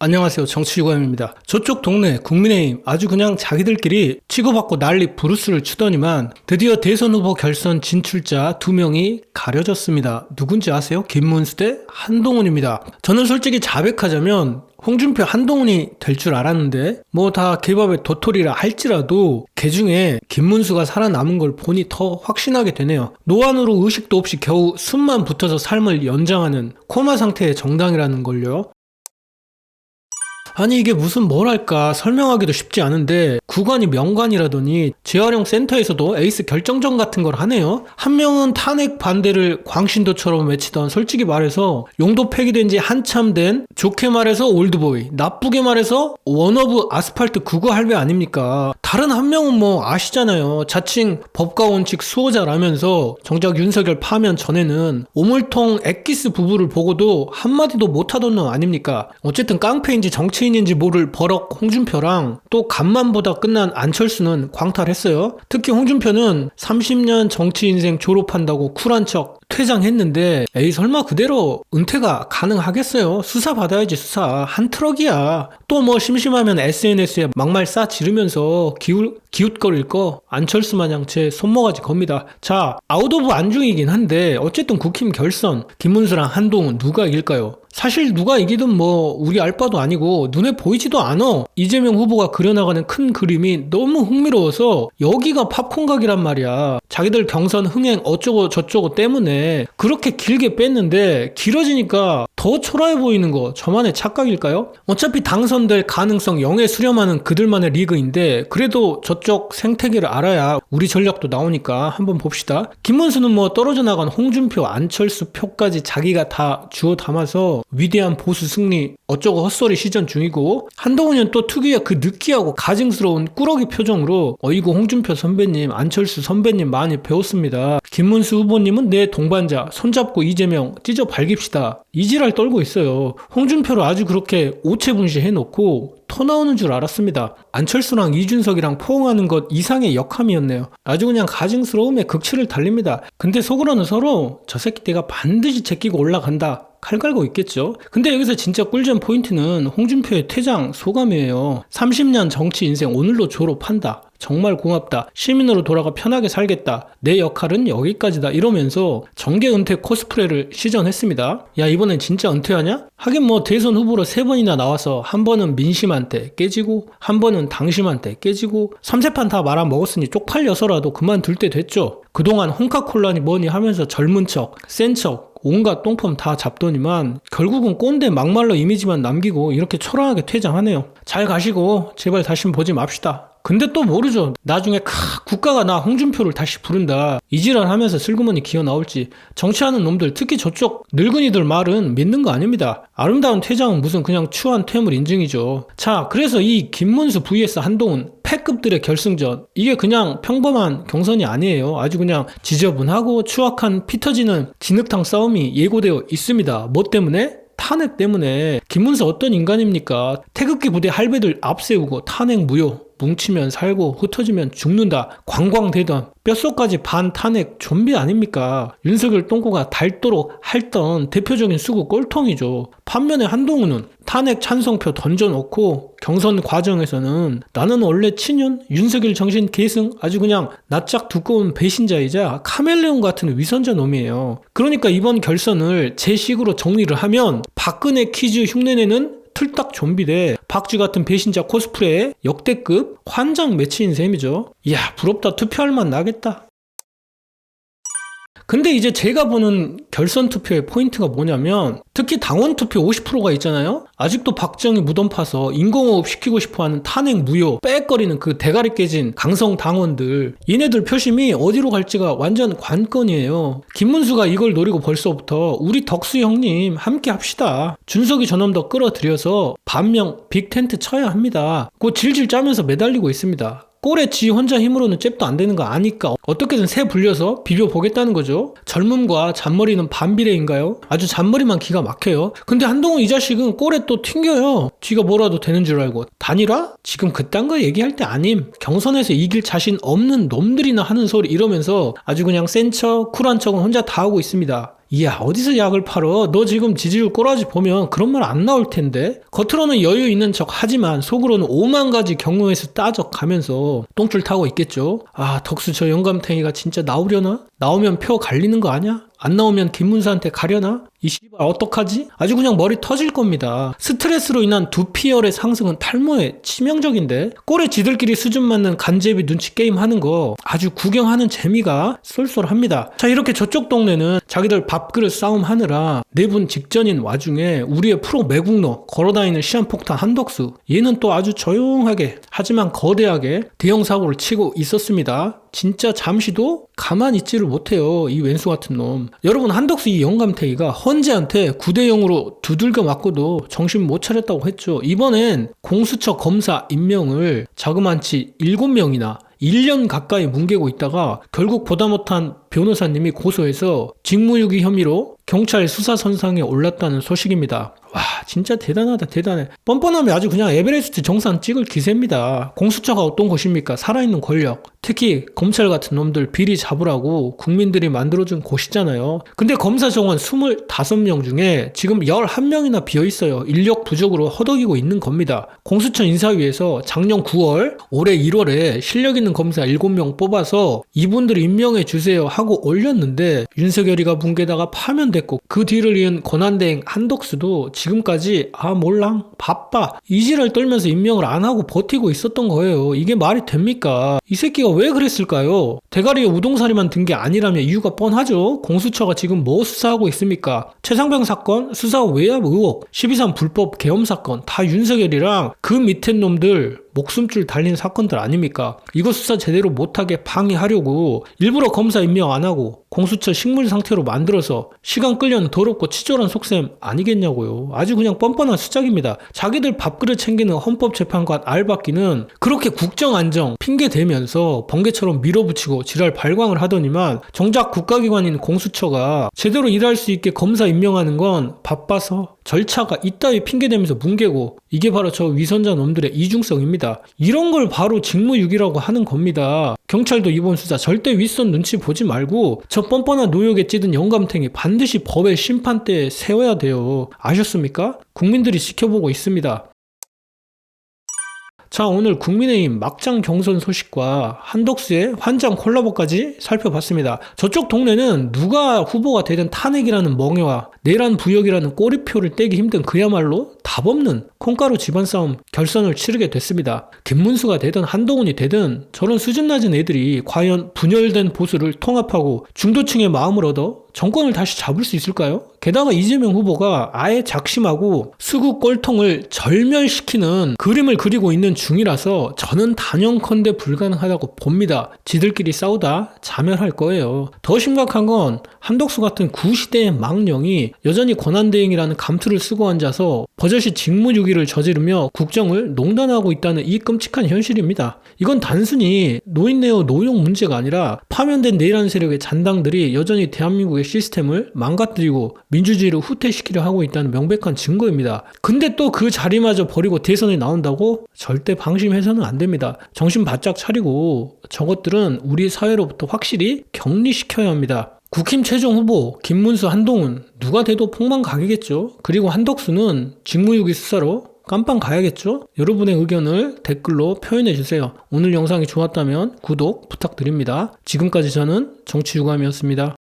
안녕하세요. 정치유감입니다. 저쪽 동네 국민의힘 아주 그냥 자기들끼리 치고받고 난리 브루스를 추더니만 드디어 대선 후보 결선 진출자 두 명이 가려졌습니다. 누군지 아세요? 김문수 대 한동훈입니다. 저는 솔직히 자백하자면 홍준표 한동훈이 될 줄 알았는데 뭐 다 개밥의 도토리라 할지라도 개 중에 김문수가 살아남은 걸 보니 더 확신하게 되네요. 노안으로 의식도 없이 겨우 숨만 붙어서 삶을 연장하는 코마 상태의 정당이라는 걸요. 아니 이게 무슨 뭐랄까 설명하기도 쉽지 않은데 구간이 명관이라더니 재활용 센터에서도 에이스 결정전 같은 걸 하네요. 한 명은 탄핵 반대를 광신도처럼 외치던 솔직히 말해서 용도 폐기된 지 한참 된 좋게 말해서 올드보이 나쁘게 말해서 원어브 아스팔트 국어 할배 아닙니까? 다른 한 명은 뭐 아시잖아요. 자칭 법과 원칙 수호자라면서 정작 윤석열 파면 전에는 오물통 엑기스 부부를 보고도 한마디도 못하던 놈 아닙니까? 어쨌든 깡패인지 정치인 인지 모를 버럭 홍준표랑 또 간만보다 끝난 안철수는 광탈했어요. 특히 홍준표는 30년 정치 인생 졸업한다고 쿨한 척 퇴장했는데 에이 설마 그대로 은퇴가 가능하겠어요? 수사 받아야지 수사 한 트럭이야. 또 뭐 심심하면 SNS에 막말 싸 지르면서 기웃 기웃거릴 거 안철수 마냥 제 손모가지 겁니다. 자 아웃 오브 안중이긴 한데 어쨌든 국힘 결선 김문수랑 한동훈 누가 이길까요? 사실 누가 이기든 뭐 우리 알 바도 아니고 눈에 보이지도 않아. 이재명 후보가 그려나가는 큰 그림이 너무 흥미로워서 여기가 팝콘 각이란 말이야. 자기들 경선 흥행 어쩌고 저쩌고 때문에 그렇게 길게 뺐는데 길어지니까 더 초라해 보이는 거 저만의 착각일까요? 어차피 당선될 가능성 0에 수렴하는 그들만의 리그인데 그래도 저쪽 생태계를 알아야 우리 전략도 나오니까 한번 봅시다. 김문수는 뭐 떨어져 나간 홍준표, 안철수 표까지 자기가 다 주워 담아서 위대한 보수 승리 어쩌고 헛소리 시전 중이고 한동훈은 또 특유의 그 느끼하고 가증스러운 꾸러기 표정으로 어이구 홍준표 선배님, 안철수 선배님 많이 배웠습니다. 김문수 후보님은 내 동반자 손잡고 이재명 찢어 발깁시다. 이지랄 떨고 있어요. 홍준표를 아주 그렇게 오체분시 해 놓고 토 나오는 줄 알았습니다. 안철수랑 이준석이랑 포옹하는 것 이상의 역함이었네요. 아주 그냥 가증스러움에 극치를 달립니다. 근데 속으로는 서로 저 새끼 내가 반드시 제끼고 올라간다. 칼 갈고 있겠죠. 근데 여기서 진짜 꿀잼 포인트는 홍준표의 퇴장 소감이에요. 30년 정치 인생 오늘로 졸업한다. 정말 고맙다. 시민으로 돌아가 편하게 살겠다. 내 역할은 여기까지다. 이러면서 정계 은퇴 코스프레를 시전했습니다. 야, 이번엔 진짜 은퇴하냐? 하긴 뭐 대선 후보로 세 번이나 나와서 한 번은 민심 한테 깨지고 한 번은 당심한테 깨지고 삼세판 다 말아먹었으니 쪽팔려서라도 그만둘 때 됐죠. 그동안 홍카콜라니 뭐니 하면서 젊은 척, 센 척, 온갖 똥폼 다 잡더니만 결국은 꼰대 막말로 이미지만 남기고 이렇게 초라하게 퇴장하네요. 잘 가시고 제발 다시 보지 맙시다. 근데 또 모르죠. 나중에 카, 국가가 나 홍준표를 다시 부른다. 이지랄 하면서 슬그머니 기어 나올지. 정치하는 놈들, 특히 저쪽 늙은이들 말은 믿는 거 아닙니다. 아름다운 퇴장은 무슨 그냥 추한 퇴물 인증이죠. 자, 그래서 이 김문수 vs 한동훈 패급들의 결승전. 이게 그냥 평범한 경선이 아니에요. 아주 그냥 지저분하고 추악한 피 터지는 진흙탕 싸움이 예고되어 있습니다. 뭐 때문에? 탄핵 때문에 김문수 어떤 인간입니까? 태극기 부대 할배들 앞세우고 탄핵 무효. 뭉치면 살고 흩어지면 죽는다. 관광되던 뼛속까지 반 탄핵 좀비 아닙니까? 윤석열 똥꼬가 닳도록 핥던 대표적인 수구 꼴통이죠. 반면에 한동훈은 탄핵 찬성표 던져놓고 경선 과정에서는 나는 원래 친윤 윤석열 정신 계승 아주 그냥 낯짝 두꺼운 배신자이자 카멜레온 같은 위선자 놈이에요. 그러니까 이번 결선을 제 식으로 정리를 하면 박근혜 퀴즈 흉내내는 틀딱 좀비 대 박쥐 같은 배신자 코스프레 역대급 환장 매치인 셈이죠. 이야 부럽다 투표할 만 나겠다. 근데 이제 제가 보는 결선 투표의 포인트가 뭐냐면 특히 당원 투표 50%가 있잖아요. 아직도 박정희 무덤 파서 인공호흡 시키고 싶어하는 탄핵 무효 빽거리는 그 대가리 깨진 강성 당원들 얘네들 표심이 어디로 갈지가 완전 관건이에요. 김문수가 이걸 노리고 벌써부터 우리 덕수 형님 함께 합시다. 준석이 저놈 더 끌어들여서 반명 빅텐트 쳐야 합니다. 그 질질 짜면서 매달리고 있습니다. 꼴에 지 혼자 힘으로는 잽도 안 되는 거 아니까 어떻게든 새 불려서 비벼보겠다는 거죠. 젊음과 잔머리는 반비례인가요? 아주 잔머리만 기가 막혀요. 근데 한동훈 이 자식은 꼴에 또 튕겨요. 쥐가 뭐라도 되는 줄 알고. 단일화? 지금 그딴 거 얘기할 때 아님. 경선에서 이길 자신 없는 놈들이나 하는 소리 이러면서 아주 그냥 센 척, 쿨한 척은 혼자 다 하고 있습니다. 이야 어디서 약을 팔어 너 지금 지지율 꼬라지 보면 그런 말 안 나올 텐데 겉으로는 여유 있는 척 하지만 속으로는 오만 가지 경로에서 따져가면서 똥줄 타고 있겠죠 아 덕수 저 영감탱이가 진짜 나오려나? 나오면 표 갈리는 거 아냐? 안 나오면 김문수한테 가려나? 이 씨발 어떡하지? 아주 그냥 머리 터질 겁니다. 스트레스로 인한 두피열의 상승은 탈모에 치명적인데 꼴에 지들끼리 수준 맞는 간제비 눈치 게임 하는 거 아주 구경하는 재미가 쏠쏠합니다. 자 이렇게 저쪽 동네는 자기들 밥그릇 싸움 하느라 네분 직전인 와중에 우리의 프로 매국노 걸어다니는 시한폭탄 한덕수 얘는 또 아주 조용하게 하지만 거대하게 대형 사고를 치고 있었습니다. 진짜 잠시도 가만히 있지를 못해요. 이 왼수 같은 놈. 여러분 한덕수 이 영감태기가 헌재한테 9대 0으로 두들겨 맞고도 정신 못 차렸다고 했죠. 이번엔 공수처 검사 임명을 자그만치 7명이나 1년 가까이 뭉개고 있다가 결국 보다 못한 변호사님이 고소해서 직무유기 혐의로 경찰 수사선상에 올랐다는 소식입니다. 와 진짜 대단하다 대단해. 뻔뻔하면 아주 그냥 에베레스트 정상 찍을 기세입니다. 공수처가 어떤 곳입니까? 살아있는 권력. 특히 검찰 같은 놈들 비리 잡으라고 국민들이 만들어준 곳이잖아요. 근데 검사 정원 25명 중에 지금 11명이나 비어있어요. 인력 부족으로 허덕이고 있는 겁니다. 공수처 인사위에서 작년 9월 올해 1월에 실력 있는 검사 7명 뽑아서 이분들 임명해 주세요 하고 올렸는데 윤석열이가 붕괴다가 파면됐고 그 뒤를 이은 권한대행 한덕수도 지금까지 아 몰랑 바빠 이지를 떨면서 임명을 안 하고 버티고 있었던 거예요. 이게 말이 됩니까? 이 새끼가 왜 그랬을까요? 대가리에 우동사리만 든 게 아니라면 이유가 뻔하죠. 공수처가 지금 뭐 수사하고 있습니까? 최상병 사건, 수사 외압 의혹, 12.3 불법 계엄 사건 다 윤석열이랑 그 밑에 놈들 목숨줄 달린 사건들 아닙니까? 이거 수사 제대로 못하게 방해하려고 일부러 검사 임명 안 하고 공수처 식물 상태로 만들어서 시간 끌려는 더럽고 치졸한 속셈 아니겠냐고요. 아주 그냥 뻔뻔한 수작입니다. 자기들 밥그릇 챙기는 헌법재판관 알바끼는 그렇게 국정 안정 핑계 대면서 번개처럼 밀어붙이고 지랄 발광을 하더니만 정작 국가기관인 공수처가 제대로 일할 수 있게 검사 임명하는 건 바빠서 절차가 이따위 핑계대면서 뭉개고 이게 바로 저 위선자 놈들의 이중성입니다. 이런 걸 바로 직무유기라고 하는 겁니다. 경찰도 이번 수사 절대 윗선 눈치 보지 말고 저 뻔뻔한 노역에 찌든 영감탱이 반드시 법의 심판대에 세워야 돼요. 아셨습니까? 국민들이 지켜보고 있습니다. 자, 오늘 국민의힘 막장 경선 소식과 한덕수의 환장 콜라보까지 살펴봤습니다. 저쪽 동네는 누가 후보가 되든 탄핵이라는 멍해와 내란 부역이라는 꼬리표를 떼기 힘든 그야말로 답 없는 콩가루 집안 싸움 결선을 치르게 됐습니다. 김문수가 되든 한동훈이 되든 저런 수준 낮은 애들이 과연 분열된 보수를 통합하고 중도층의 마음을 얻어 정권을 다시 잡을 수 있을까요? 게다가 이재명 후보가 아예 작심하고 수구 꼴통을 절멸시키는 그림을 그리고 있는 중이라서 저는 단연컨대 불가능하다고 봅니다. 지들끼리 싸우다 자멸할 거예요. 더 심각한 건 한덕수 같은 구시대의 망령이 여전히 권한대행이라는 감투를 쓰고 앉아서 버젓이 직무유기를 저지르며 국정을 농단하고 있다는 이 끔찍한 현실입니다. 이건 단순히 노인네어 노용 문제가 아니라 파면된 내란 세력의 잔당들이 여전히 대한민국의 시스템을 망가뜨리고 민주주의를 후퇴시키려 하고 있다는 명백한 증거입니다. 근데 또 그 자리마저 버리고 대선에 나온다고? 절대 방심해서는 안 됩니다. 정신 바짝 차리고 저것들은 우리 사회로부터 확실히 격리시켜야 합니다. 국힘 최종 후보 김문수 한동훈 누가 돼도 폭망각이겠죠. 그리고 한덕수는 직무유기 수사로 깜빵 가야겠죠? 여러분의 의견을 댓글로 표현해 주세요. 오늘 영상이 좋았다면 구독 부탁드립니다. 지금까지 저는 정치유감이었습니다.